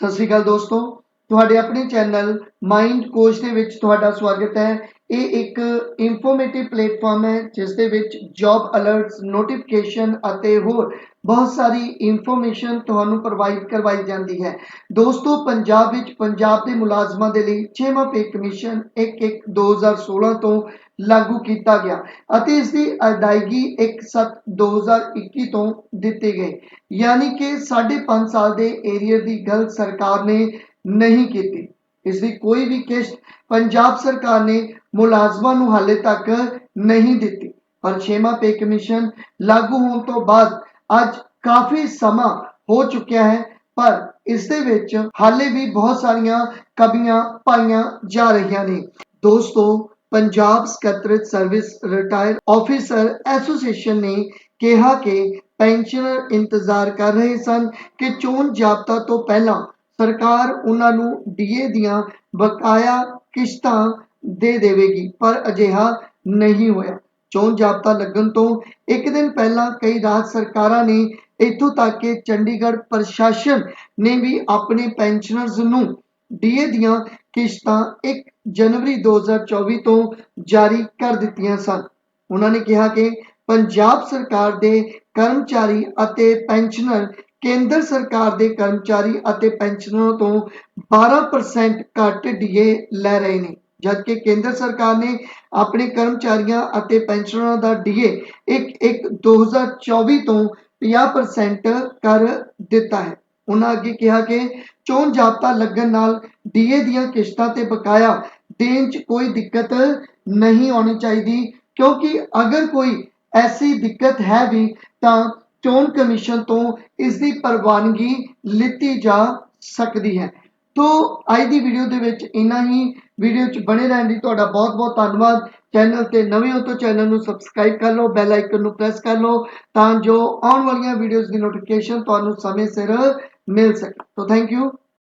ਸਤਿ ਸ਼੍ਰੀ ਅਕਾਲ ਦੋਸਤੋ। ਤੁਹਾਡੇ ਆਪਣੇ ਚੈਨਲ ਮਾਈਂਡ ਕੋਚ ਦੇ ਵਿੱਚ ਤੁਹਾਡਾ ਸਵਾਗਤ ਹੈ। ਇਹ ਇੱਕ ਇਨਫੋਰਮੇਟਿਵ ਪਲੇਟਫਾਰਮ ਹੈ, ਜਿਸ ਦੇ ਵਿੱਚ ਜੌਬ ਅਲਰਟਸ ਨੋਟੀਫਿਕੇਸ਼ਨ ਅਤੇ ਹੋਰ ਬਹੁਤ ਸਾਰੀ ਇਨਫੋਰਮੇਸ਼ਨ ਤੁਹਾਨੂੰ ਪ੍ਰੋਵਾਈਡ ਕਰਵਾਈ ਜਾਂਦੀ ਹੈ। ਦੋਸਤੋ, ਪੰਜਾਬ ਵਿੱਚ ਪੰਜਾਬ ਦੇ ਮੁਲਾਜ਼ਮਾਂ ਦੇ ਲਈ 6ਵਾਂ ਪੇ ਕਮਿਸ਼ਨ 1/1/2016 ਤੋਂ ਲਾਗੂ ਕੀਤਾ ਗਿਆ ਅਤੇ ਇਸ ਦੀ ਅਦਾਇਗੀ 1/7/2021 ਤੋਂ ਦਿੱਤੀ ਗਈ। ਯਾਨੀ ਕਿ 5.5 ਸਾਲ ਦੇ ਏਰੀਅਰ ਦੀ ਗੱਲ ਸਰਕਾਰ ਨੇ ਨਹੀਂ ਕੀਤੀ। ਇਸ ਦੀ ਕੋਈ ਵੀ ਕਿਸ਼ਤ ਪੰਜਾਬ ਸਰਕਾਰ ਨੇ ਮੁਲਾਜ਼ਮਾਂ ਨੂੰ ਹਾਲੇ ਤੱਕ ਨਹੀਂ ਦਿੱਤੀ। ਪਰ 6ਵਾਂ ਪੇ ਕਮਿਸ਼ਨ ਲਾਗੂ ਹੋਣ ਤੋਂ ਬਾਅਦ ਅੱਜ ਕਾਫੀ ਸਮਾਂ ਹੋ ਚੁੱਕਿਆ ਹੈ, ਪਰ ਇਸ ਦੇ ਵਿੱਚ ਹਾਲੇ ਵੀ ਬਹੁਤ ਸਾਰੀਆਂ ਕਮੀਆਂ ਪਾਈਆਂ ਜਾ ਰਹੀਆਂ ਨੇ। ਦੋਸਤੋ ਪੰਜਾਬ ਸਕੱਤਰਤ ਸਰਵਿਸ ਰਿਟਾਇਰ ਆਫੀਸਰ ਐਸੋਸੀਏਸ਼ਨ ਨੇ ਕਿਹਾ ਕਿ ਪੈਨਸ਼ਨਰ ਇੰਤਜ਼ਾਰ ਕਰ ਰਹੇ ਸਨ ਕਿ ਚੋਣ ਜਾਬਤਾ ਤੋਂ ਪਹਿਲਾਂ ਸਰਕਾਰ ਉਹਨਾਂ ਨੂੰ ਡੀਏ ਦੀਆਂ ਬਕਾਇਆ ਕਿਸ਼ਤਾਂ ਦੇ ਦੇਵੇਗੀ, ਪਰ ਅਜਿਹਾ ਨਹੀਂ ਹੋਇਆ। ਚੋਣ ਜਾਬਤਾ ਲੱਗਣ ਤੋਂ ਇੱਕ ਦਿਨ ਪਹਿਲਾਂ ਕਈ ਰਾਜ ਸਰਕਾਰਾਂ ਨੇ ਇਥੋਂ ਤੱਕ ਕਿ ਚੰਡੀਗੜ੍ਹ ਪ੍ਰਸ਼ਾਸਨ ਨੇ ਵੀ ਆਪਣੇ ਪੈਨਸ਼ਨਰਜ਼ ਨੂੰ ਡੀਏ ਦੀਆਂ ਕਿਸ਼ਤਾਂ 1 ਜਨਵਰੀ 2024 ਤੋਂ ਜਾਰੀ ਕਰ ਦਿੱਤੀਆਂ ਸਨ। ਉਹਨਾਂ ਨੇ ਕਿਹਾ ਕਿ ਪੰਜਾਬ ਸਰਕਾਰ ਦੇ ਕਰਮਚਾਰੀ ਅਤੇ ਪੈਨਸ਼ਨਰ, ਕੇਂਦਰ ਸਰਕਾਰ ਦੇ ਕਰਮਚਾਰੀ ਅਤੇ ਪੈਨਸ਼ਨਰਾਂ ਤੋਂ 12% ਘੱਟ ਡੀਏ ਲੈ ਰਹੇ ਨੇ, ਜਦਕਿ ਕੇਂਦਰ ਸਰਕਾਰ ਨੇ ਆਪਣੇ ਕਰਮਚਾਰੀਆਂ ਅਤੇ ਪੈਨਸ਼ਨਰਾਂ ਦਾ ਡੀਏ 1 2024 ਤੋਂ 50% ਕਰ ਦਿੱਤਾ ਹੈ। ਉਹਨਾਂ ਅੱਗੇ ਕਿਹਾ ਕਿ ਚੋਣ ਜਾਬਤਾ ਲੱਗਣ ਨਾਲ ਡੀਏ ਦੀਆਂ ਕਿਸ਼ਤਾਂ ਤੇ ਬਕਾਇਆ ਦੇਣ 'ਚ ਕੋਈ ਦਿੱਕਤ ਨਹੀਂ ਆਉਣੀ ਚਾਹੀਦੀ, ਕਿਉਂਕਿ ਅਗਰ ਕੋਈ ਐਸੀ ਦਿੱਕਤ ਹੈ ਵੀ ਤਾਂ ਚੋਣ ਕਮਿਸ਼ਨ ਤੋਂ ਇਸ ਦੀ ਪ੍ਰਵਾਨਗੀ ਲਿੱਤੀ ਜਾ ਸਕਦੀ ਹੈ। ਤੋ ਅੱਜ ਦੀ ਵੀਡੀਓ ਦੇ ਵਿੱਚ ਇਨਾ ਹੀ। ਵੀਡੀਓ 'ਚ ਬਣੇ ਰਹਿਣ ਲਈ ਤੁਹਾਡਾ ਬਹੁਤ-ਬਹੁਤ ਧੰਨਵਾਦ। ਚੈਨਲ ਤੇ ਨਵੇਂ ਹੋ ਤਾਂ ਚੈਨਲ ਨੂੰ ਸਬਸਕ੍ਰਾਈਬ ਕਰ ਲਓ, ਬੈਲ ਆਈਕਨ ਨੂੰ ਪ੍ਰੈਸ ਕਰ ਲਓ, ਤਾਂ ਜੋ ਆਉਣ ਵਾਲੀਆਂ ਵੀਡੀਓਜ਼ ਦੀ ਨੋਟੀਫਿਕੇਸ਼ਨ ਤੁਹਾਨੂੰ ਸਮੇਂ ਸਿਰ ਮਿਲ ਸਕੇ। ਤੋਂ ਥੈਂਕ ਯੂ